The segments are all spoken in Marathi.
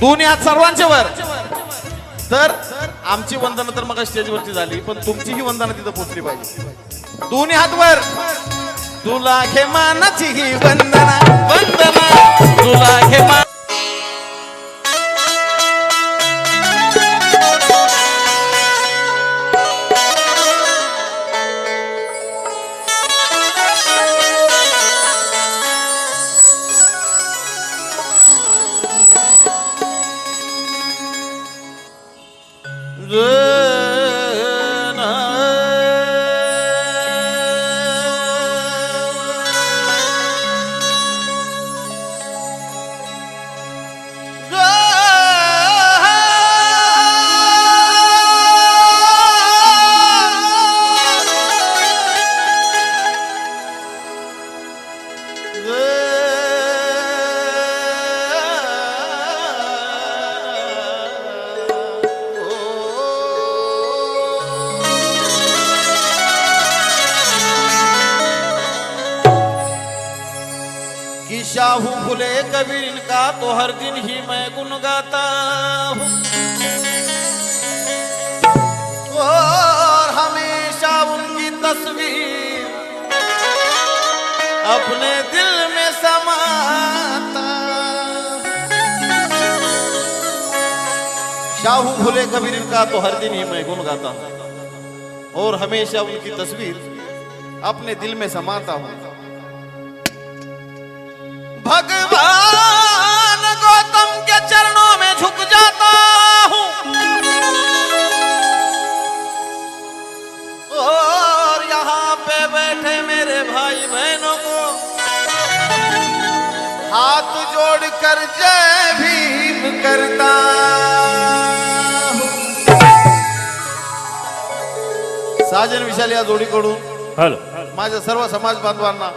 दोन्ही हात सर्वांचे वर. तर आमची वंदना तर मग स्टेजवरची झाली पण तुमची ही वंदना तिथं पोचली पाहिजे. दोन्ही हात वर. तुला घे मानाची ही वंदना वंदना. तुला घे मान कि शाहू फुले कबीर, इनका तो हर दिन ही मैं गुन गाता हूँ। और हमेशा उनकी तस्वीर अपने दिल में समाता शाहू फुले कबीर, इनका तो हर दिन ही मैं गुन गाता हूँ। और हमेशा उनकी तस्वीर अपने दिल में समाता हूँ। जोड़कर जय भीम करता साजन विशाल या जोडीकडून हॅलो. माझ्या सर्व समाज बांधवांना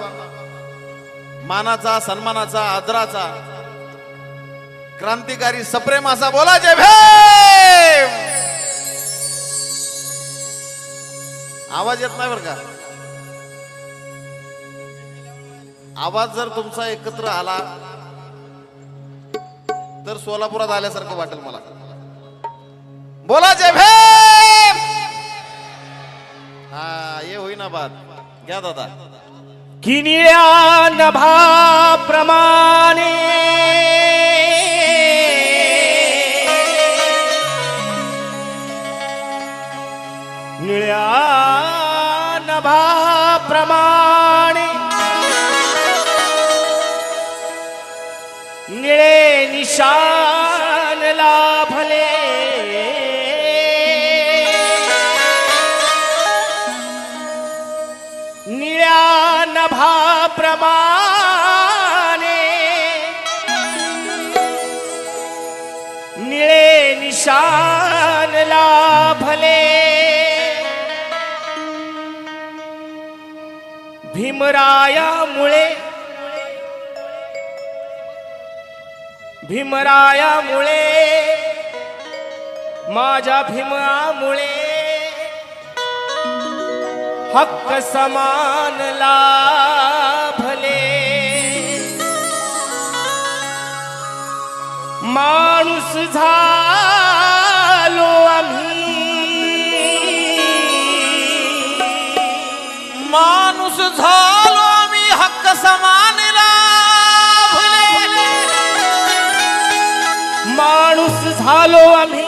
मानाचा सन्मानाचा आदराचा क्रांतिकारी सप्रेम असा बोला जय भीम! आवाज येत नाही बरं का? आवाज जर तुमचा एकत्र आला तर सोलापुरात आल्यासारखं वाटेल मला. बोला जय भीम हा ये होईना बात घ्या दादा. किनिया निळ्या नभाप्रमाणे भीमरायामुळे. भीमरायामुळे. माझ्या भीमामुळे. हक्क समान लाभले. माणूस झा झालो आम्ही.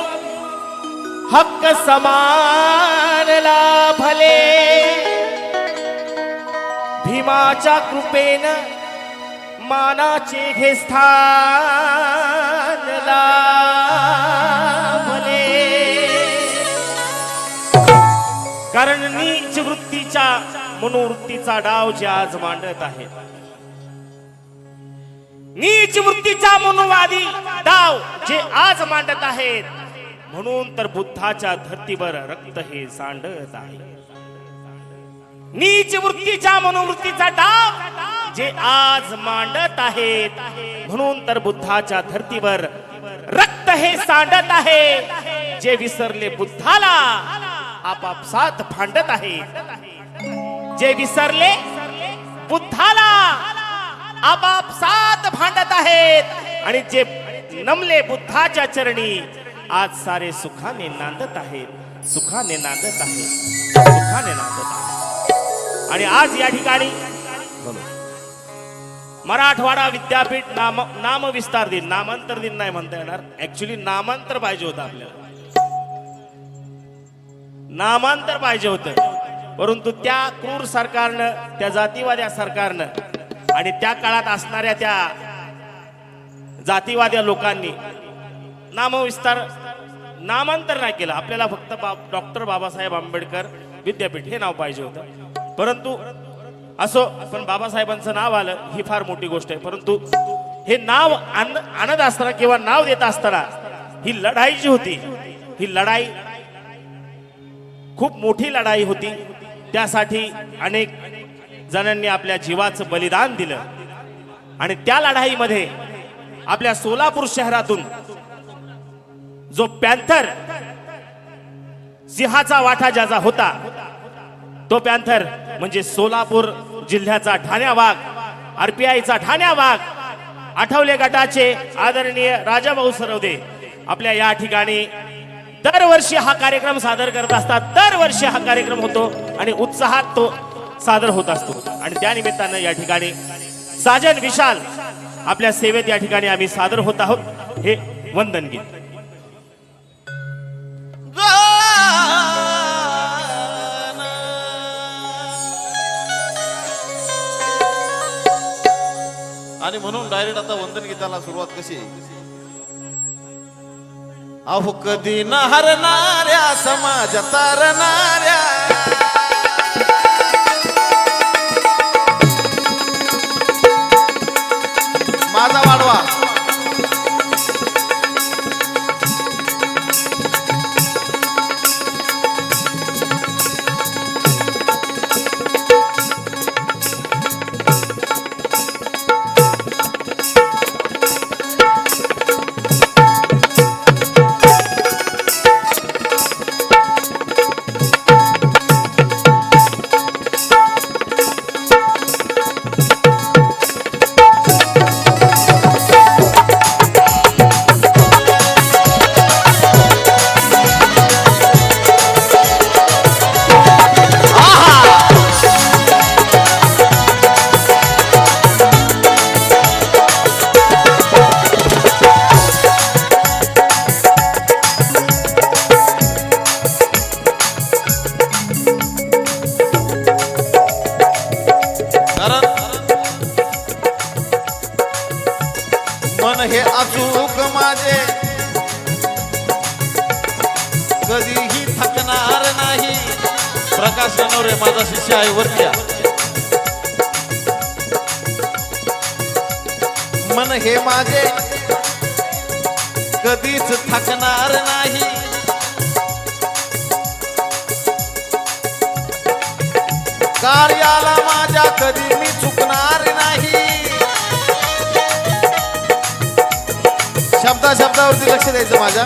हक्क समान लाभले भीमाच्या कृपेनं मानाचे घे स्थान लाभले कारण नीच वृत्तीच्या मनोवृत्तीचा डाव जे आज मांडत आहे नीच वृत्तीचा मनोवादी डाव जे आज मांडत आहेत. म्हणून तर बुद्धाच्या धर्तीवर रक्त हे सांडत आहे. नीच वृत्तीच्या मनोवृत्तीचा डाव जे आज मांडत आहेत. म्हणून तर बुद्धाच्या धर्तीवर रक्त हे सांडत आहे. जे विसरले बुद्धाला आपापसात भांडत आहेत. जे विसरले बुद्धाला आपापसात भांडत आहेत. आणि जे नमले बुद्धाच्या चरणी आज सारे सुखाने नांदत आहेत. सुखाने नांदत आहेत. सुखाने नांदत आहेत. आणि आज या ठिकाणी मराठवाडा विद्यापीठ नाम नामविस्तार दिन नामांतर दिन नाही म्हणता येणार. ऍक्च्युली नामांतर पाहिजे होतं आपल्याला. नामांतर पाहिजे होतं. परंतु त्या क्रूर सरकारनं त्या जातीवाद्या सरकारनं आणि त्या काळात असणाऱ्या त्या जातीवाद्या लोकांनी नामविस्तार नामांतर नाही केलं. आपल्याला फक्त बा डॉक्टर बाबासाहेब आंबेडकर विद्यापीठ हे नाव पाहिजे होतं. परंतु असो पण बाबासाहेबांचं नाव आलं ही फार मोठी गोष्ट आहे. परंतु हे नाव आणत असताना किंवा नाव देत असताना ही लढाई जी होती ही लढाई खूप मोठी लढाई होती. त्यासाठी अनेक जणांनी आपल्या जीवाचं बलिदान दिलं. आणि त्या लढाईमध्ये आपल्या सोलापूर शहरातून जो पॅन्थर सिंहाचा वाटा ज्याचा होता तो पॅन्थर म्हणजे सोलापूर जिल्ह्याचा ठाण्या वाघ आरपीआयचा ठाण्या वाघ आठवले गटाचे आदरणीय राजाभाऊ सरवदे आपल्या या ठिकाणी दरवर्षी हा कार्यक्रम सादर करत असतात. दरवर्षी हा कार्यक्रम होतो आणि उत्साहात तो सादर होत असतो. आणि त्या निमित्तानं या ठिकाणी साजन विशाल आपल्या सेवेत या ठिकाणी आम्ही सादर होत आहोत. हे वंदन गीत. आणि म्हणून डायरेक्ट आता वंदन गीताला सुरुवात कशी अहो कधी न हरणाऱ्या समाज तारणाऱ्या प्रकाश रे माझा शिष्य आहे वरच्या मन हे माझे. कधीच थकणार नाही. कार्याला माझ्या कधी मी चुकणार नाही. शब्दा शब्दावरती लक्ष द्यायचं माझ्या.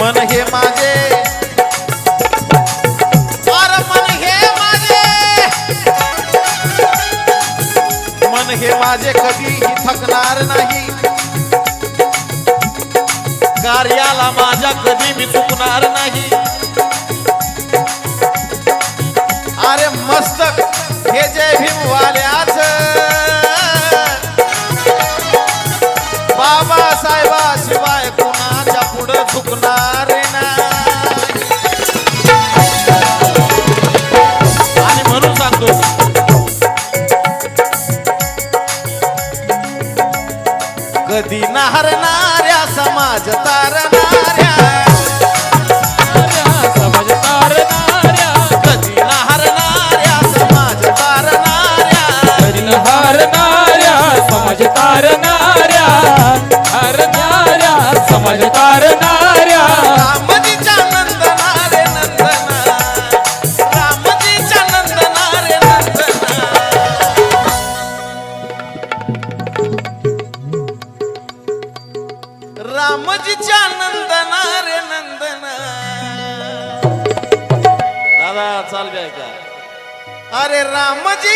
मन हे माझे. हे माझे कधीही थकणार नाही. कार्याला माझ्या कधी मी चुकणार नाही.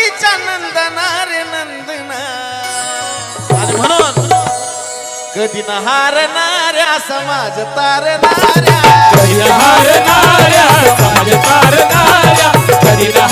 अरे रामजीच्या नंदनारे नंदना. आणि म्हणून कधी न हारणाऱ्या समाज तारणाऱ्या. कधी न हारणाऱ्या समाज तारणाऱ्या कधी न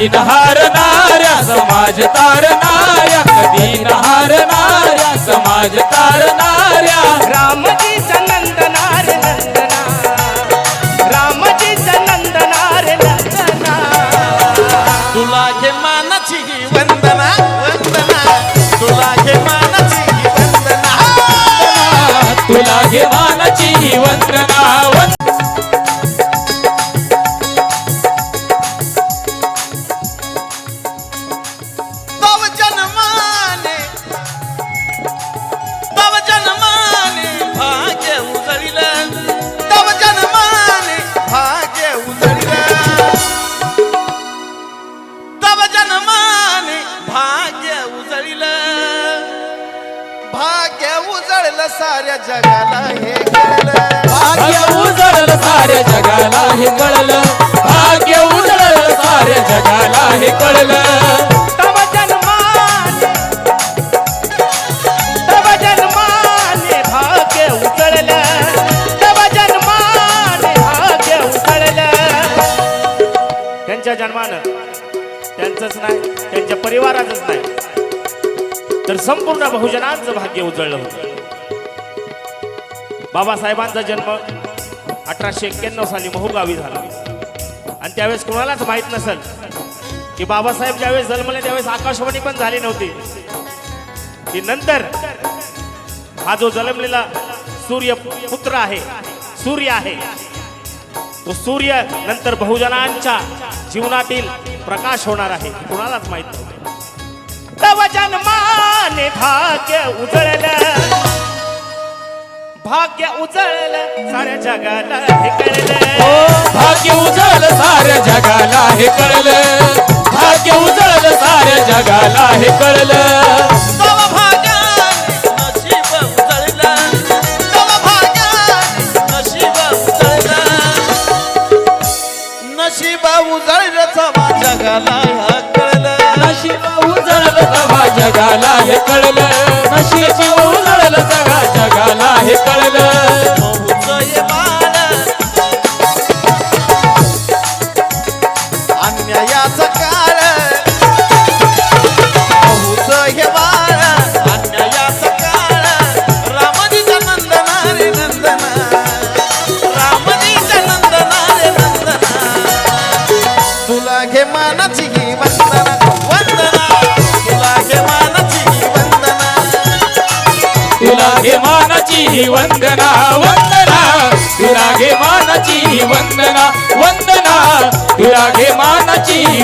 कधी हारणाऱ्या समाज तारणाऱ्या कधी हारणाऱ्या समाज तारणाऱ्या. रामजीचा नंदनार नंदना रामजीचा नंदनार नंदना. तुला घे मानाची ही वंदना वंदना. तुला घे मानाची वंदना. तुला घे मानाची वंदना. उजळलं साऱ्या जगाला हे कळलं. भाग्य उजळलं साऱ्या जगाला हे कळलं. भाग्य उजळलं साऱ्या जगाला हे कळलं. तव जन्माने तव जन्माने भाग्य उतरलं तव जन्माने भाग्य उतरलं त्यांच्या जन्मानं त्यांचंच नाही त्यांच्या परिवाराचंच नाही. तर संपूर्ण बहुजनांचं भाग्य उजळलं होतं. बाबासाहेबांचा जन्म अठराशे एक्क्याण्णव साली महू गावी झाला. आणि त्यावेळेस कुणालाच माहीत नसेल की बाबासाहेब ज्यावेळेस जन्मले त्यावेळेस आकाशवाणी पण झाली नव्हती. की नंतर हा जो जन्मलेला सूर्य पुत्र आहे सूर्य आहे तो सूर्य नंतर बहुजनांच्या जीवनातील प्रकाश होणार आहे कुणालाच माहीत नव्हतं. तव जन्माने भाग्य उजळलं. भाग्य उजळलं साऱ्या जगाला हे कळलं. भाग्य उजळलं साऱ्या जगाला हे कळलं. भाग्य उजळलं साऱ्या जगाला हे कळलं. जगाला ह्या कळलं. नशीब उजळलं जगाला हे कळलं.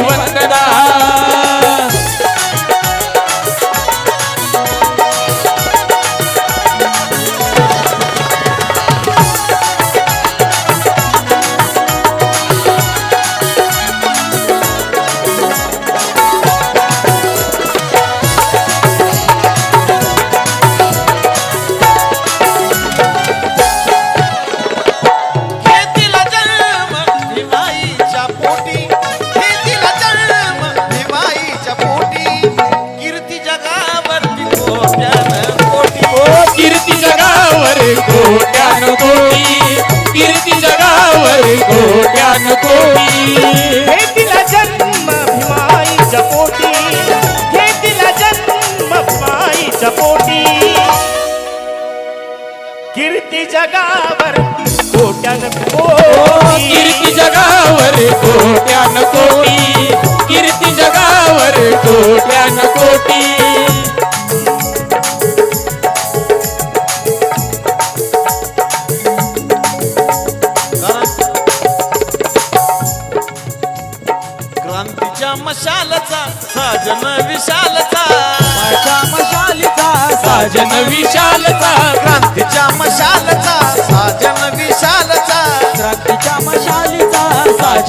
मानाची कीर्ती जगावर कोट्यान कोटी। कीर्ती जगावर कोट्यान कोटी। कीर्ती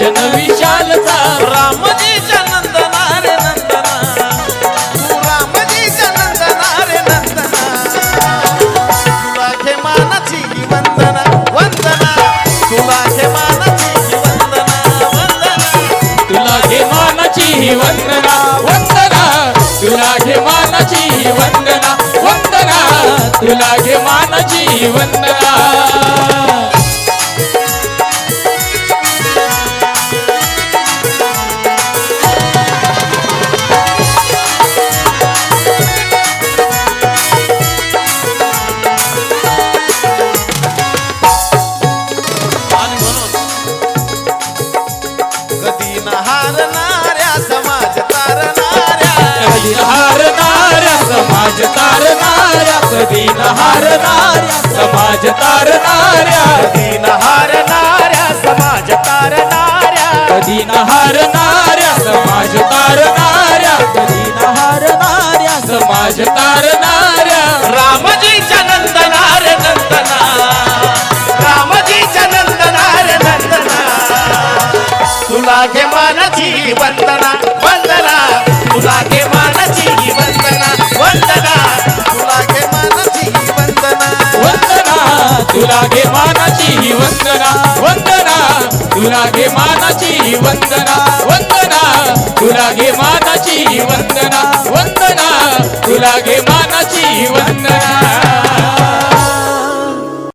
साजन विशालचा रामजीच्या नंदना रे नंदना. तू रामजीच्या नंदना रे नंदना. तुला घे मानाची ही वंदना वंदना. तुला घे मानाची ही वंदना वंदना. तुला घे मानाची ही वंदना वंदना. तुला घे मानाची ही वंदना वंदना. तुला घे मानाची ही वंदना. घे मानाची ही वंदना वंदना. तुला घे मानाची ही वंदना वंदना. तुला घे मानाची ही वंदना वंदना. तुला घे मानाची ही वंदना.